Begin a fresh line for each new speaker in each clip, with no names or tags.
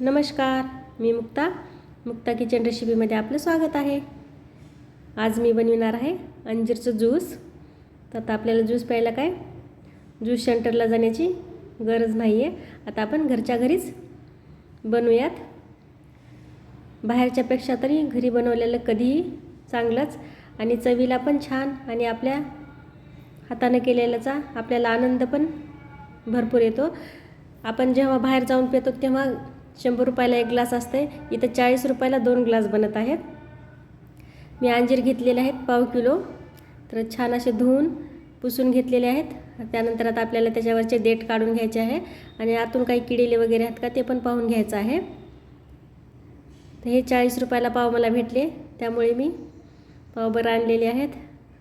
नमस्कार मी मुक्ता. मुक्ता किचन रेसिपीमध्ये आपलं स्वागत आहे. आज मी बनविणार आहे अंजीरचं ज्यूस. तर आता आपल्याला ज्यूस प्यायला काय? ज्यूस सेंटरला जाण्याची गरज नाही आहे आता आपण घरच्या घरीच बनवूयात. बाहेरच्यापेक्षा तरी घरी बनवलेलं कधीही चांगलंच आणि चवीला पण छान आणि आपल्या हातानं केलेल्याचा आपल्याला आनंद पण भरपूर येतो. आपण जेव्हा बाहेर जाऊन पितो तेव्हा शंभर रुपयाला एक ग्लास असते. इथं चाळीस रुपयाला दोन ग्लास बनत आहेत. मी अंजीर घेतलेले आहेत पाव किलो. तर छान असे धुवून पुसून घेतलेले आहेत. त्यानंतर आता आपल्याला त्याच्यावरचे देठ काढून घ्यायचे आहे. आणि आतून काही किडेले वगैरे आहेत का ते पण पाहून घ्यायचं आहे. तर हे चाळीस रुपयाला पाव मला भेटले. त्यामुळे मी पावभर आणलेले आहेत.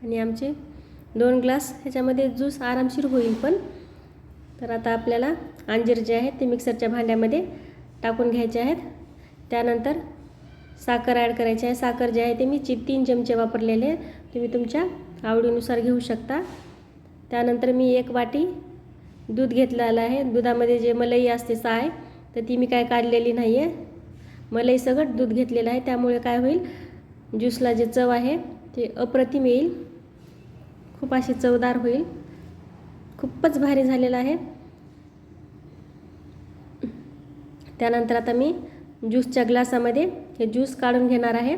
आणि आमचे दोन ग्लास ह्याच्यामध्ये ज्यूस आरामशीर होईल पण. तर आता आपल्याला अंजीर जे आहे ते मिक्सरच्या भांड्यामध्ये टाकून घ्यायचे आहेत. त्यानंतर साखर ॲड करायची आहे. साखर जे आहे ते मी ची तीन चमचे वापरलेले तुम्ही तुमच्या आवडीनुसार घेऊ शकता. त्यानंतर मी एक वाटी दूध घेतलेलं आहे. दुधामध्ये जे मलई असते साय तर ती मी काय काढलेली नाही आहे मलई सगळं दूध घेतलेलं आहे. त्यामुळे काय होईल? ज्यूसला जे चव आहे ते अप्रतिम येईल. खूप अशी चवदार होईल. खूपच भारी झालेलं आहे. त्यानंतर आता मी ज्यूसच्या ग्लासामध्ये हे ज्यूस काढून घेणार आहे.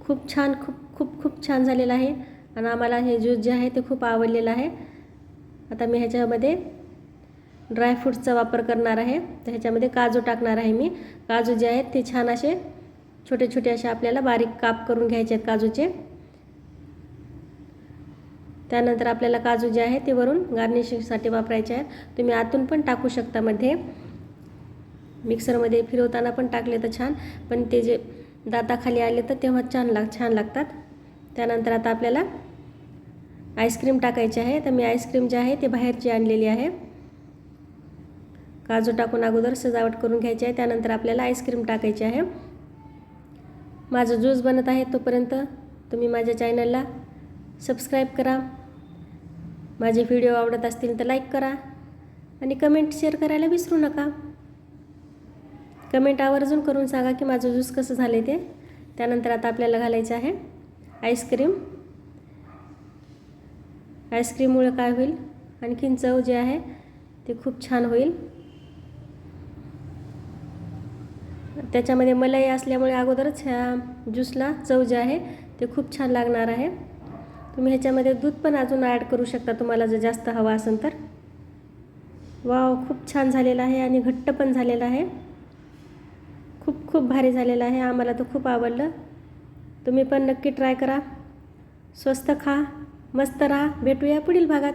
खूप छान खूप खूप खूप छान झालेलं आहे आणि आम्हाला हे ज्यूस जे आहे ते खूप आवडलेलं आहे. आता मी ह्याच्यामध्ये ड्रायफ्रूट्सचा वापर करणार आहे. तर ह्याच्यामध्ये काजू टाकणार आहे मी. काजू जे आहेत ते छान असे छोटे छोटे असे आपल्याला बारीक काप करून घ्यायचे आहेत काजूचे. त्यानंतर आपल्याला काजू जे आहे ते वरून गार्निशिंगसाठी वापरायचे आहेत. तुम्ही आतून पण टाकू शकता मध्ये. मिक्सरमध्ये फिरवताना पण टाकले तर छान. पण ते जे दाताखाली आले तर तेव्हा छान लाग छान लागतात. त्यानंतर आता आपल्याला आईस्क्रीम टाकायची आहे. तर मी आईस्क्रीम जे आहे ते बाहेरची आणलेली आहे. काजू टाकून अगोदर सजावट करून घ्यायची आहे. त्यानंतर आपल्याला आईस्क्रीम टाकायची आहे. माझं ज्यूस बनत आहे तोपर्यंत तुम्ही माझ्या चॅनलला सबस्क्राईब करा. माझे व्हिडिओ आवडत असतील तर लाईक करा आणि कमेंट शेअर करायला विसरू नका. कमेंट आवर्जून करून सांगा की माझं ज्यूस कसं झालं आहे ते. त्यानंतर आता आपल्याला घालायचं आहे आईस्क्रीम. आईस्क्रीममुळे काय होईल? आणखीन चव जे आहे ते खूप छान होईल. त्याच्यामध्ये मलाई असल्यामुळे अगोदरच ह्या ज्यूसला चव जे आहे ते खूप छान लागणार आहे. तुम्ही ह्याच्यामध्ये दूध पण अजून ॲड करू शकता. तुम्हाला जर जास्त हवा असेल तर. वाव खूप छान झालेला आहे आणि घट्ट पण झालेला आहे. खूप खूप भारी झालेला आहे. आम्हाला तर खूप आवडलं. तुम्ही पण नक्की ट्राय करा. स्वस्त खा मस्त राहा. भेटूया पुढील भागात.